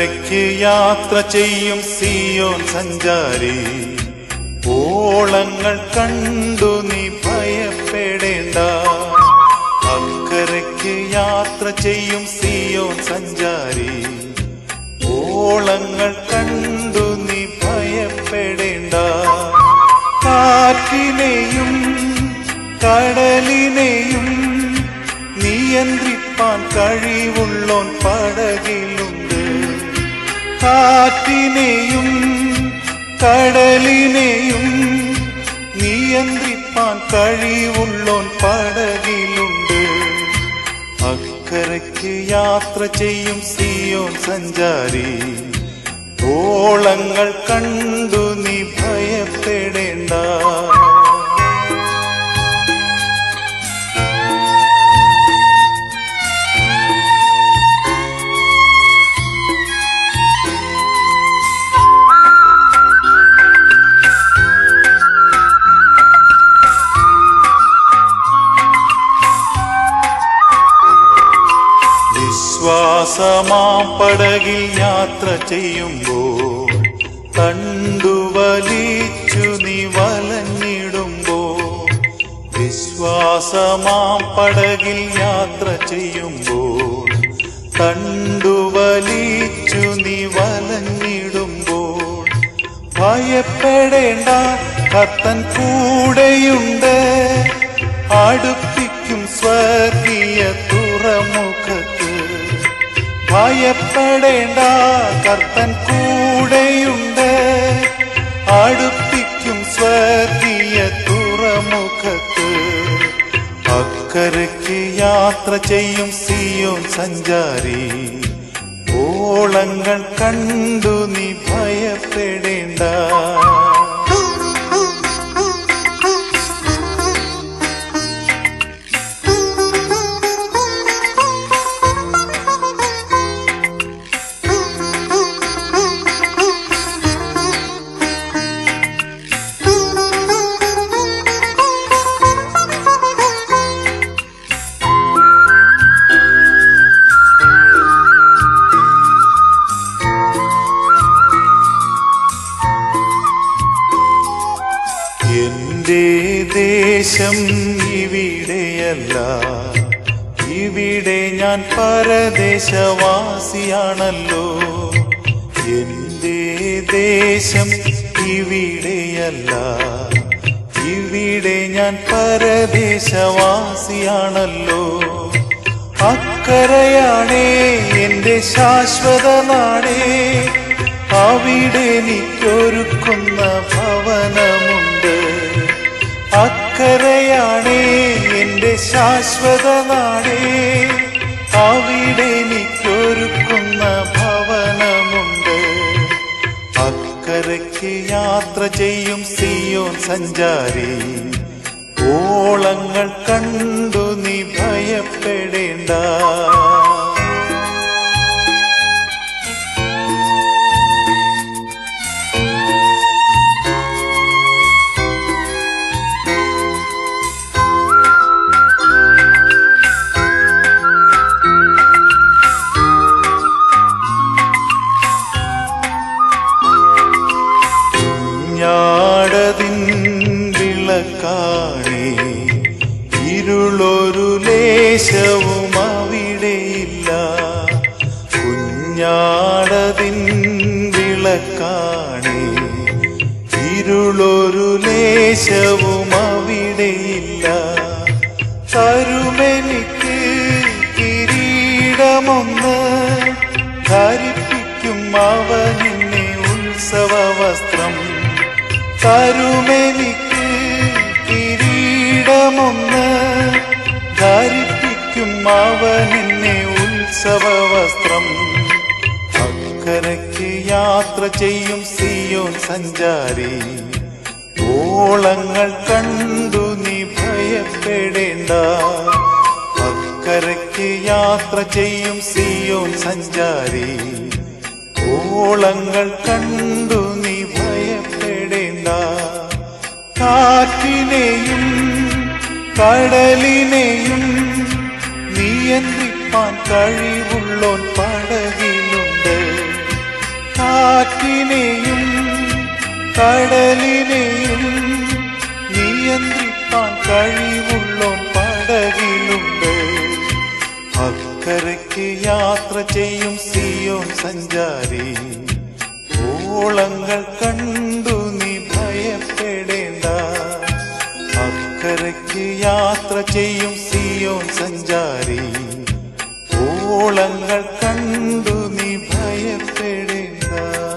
അക്കരയ്ക്ക് യാത്ര ചെയ്യും സിയോൻ സഞ്ചാരി. ഓളങ്ങൾ കണ്ടു നീ ഭയപ്പെടേണ്ട. അക്കരയ്ക്ക് യാത്ര ചെയ്യും സിയോൻ സഞ്ചാരി. ഓളങ്ങൾ കണ്ടു നീ ഭയപ്പെടേണ്ട. കാറ്റിനെയും കടലിനെയും നിയന്ത്രിപ്പാൻ കഴിവുള്ളോൻ പടകിലുണ്ട് കാറ്റിനെയും കടലിനെയും നിയന്ത്രിപ്പാൻ കഴിവുള്ളോൻ പടകിലുണ്ട്. അക്കരയ്ക്ക് യാത്ര ചെയ്യും സിയോൻ സഞ്ചാരി. ഓളങ്ങൾ കണ്ടു നീ ഭയപ്പെടേണ്ട. വിശ്വാസമാം പടകിൽ യാത്ര ചെയ്യുമ്പോൾ കണ്ടുവലിച്ചു നീ വലഞ്ഞിടുമ്പോൾ വിശ്വാസമാം പടകിൽ യാത്ര ചെയ്യുമ്പോൾ കണ്ടുവലിച്ചു നീ വലഞ്ഞിടുമ്പോൾ ഭയപ്പെടേണ്ട കത്തൻ കൂടെയുണ്ട്. അടുപ്പിക്കും സ്വർഗീയ തുറമുഖത്ത് ഭയപ്പെടേണ്ട കർത്തൻ കൂടെയുണ്ട്. അടുപ്പിക്കും സ്വർഗീയ തുറമുഖത്ത്. അക്കരയ്ക്ക് യാത്ര ചെയ്യും സിയോൻ സഞ്ചാരി. ഓളങ്ങൾ കണ്ടു നീ ഭയപ്പെടേണ്ട. എന്റെ ദേശം ഇവിടെയല്ല. ഇവിടെ ഞാൻ പരദേശവാസിയാണല്ലോ. എന്റെ ദേശം ഇവിടെയല്ല. ഇവിടെ ഞാൻ പരദേശവാസിയാണല്ലോ. അക്കരയാണേ എന്റെ ശാശ്വത നാടേ അവിടെ എനിക്കൊരുക്കുന്ന ഭവനമുണ്ട് അക്കരയാണേ എന്റെ ശാശ്വത നാടേ അവിടെ എനിക്കൊരുക്കുന്ന ഭവനമുണ്ട്. അക്കരയ്ക്ക് യാത്ര ചെയ്യും സിയോൻ സഞ്ചാരി. ഓളങ്ങൾ കണ്ടു നീ ഭയപ്പെടേണ്ട. കുഞ്ഞാടതിൻ വിളക്കാണേ. ഇരുളൊരു ലേശവും അവിടെയില്ല. തരുമെനിക്ക് കിരീടമൊന്ന് ധരിപ്പിക്കും അവനിന്നെ ഉത്സവ വസ്ത്രം തരുമെനിക്ക് കിരീടമൊന്ന് ധരിപ്പിക്കും അവനിന്നെ ഉത്സവ വസ്ത്രം അക്കരയ്ക്ക് യാത്ര ചെയ്യും സിയോൻ സഞ്ചാരി. ഓളങ്ങൾ കണ്ടു നീ ഭയപ്പെടേണ്ട. അക്കരയ്ക്ക് യാത്ര ചെയ്യും സിയോൻ സഞ്ചാരി. ഓളങ്ങൾ കണ്ടു നീ ഭയപ്പെടേണ്ട. കാറ്റിനെയും കടലിനെയും നിയന്ത്രിപ്പാൻ കഴിവുള്ളോൻ പടകിലുണ്ട് കടലിനെയും നിയന്ത്രിപ്പാൻ കഴിവുള്ളോൻ പടകിലുണ്ട്. അക്കരയ്ക്ക് യാത്ര ചെയ്യും സിയോൻ സഞ്ചാരി. ഓളങ്ങൾ കണ്ടു നീ ഭയപ്പെടേണ്ട. അക്കരയ്ക്ക് യാത്ര ചെയ്യും സിയോൻ സഞ്ചാരി. ഓളങ്ങൾ കണ്ടു നീ ഭയപ്പെടേണ്ട.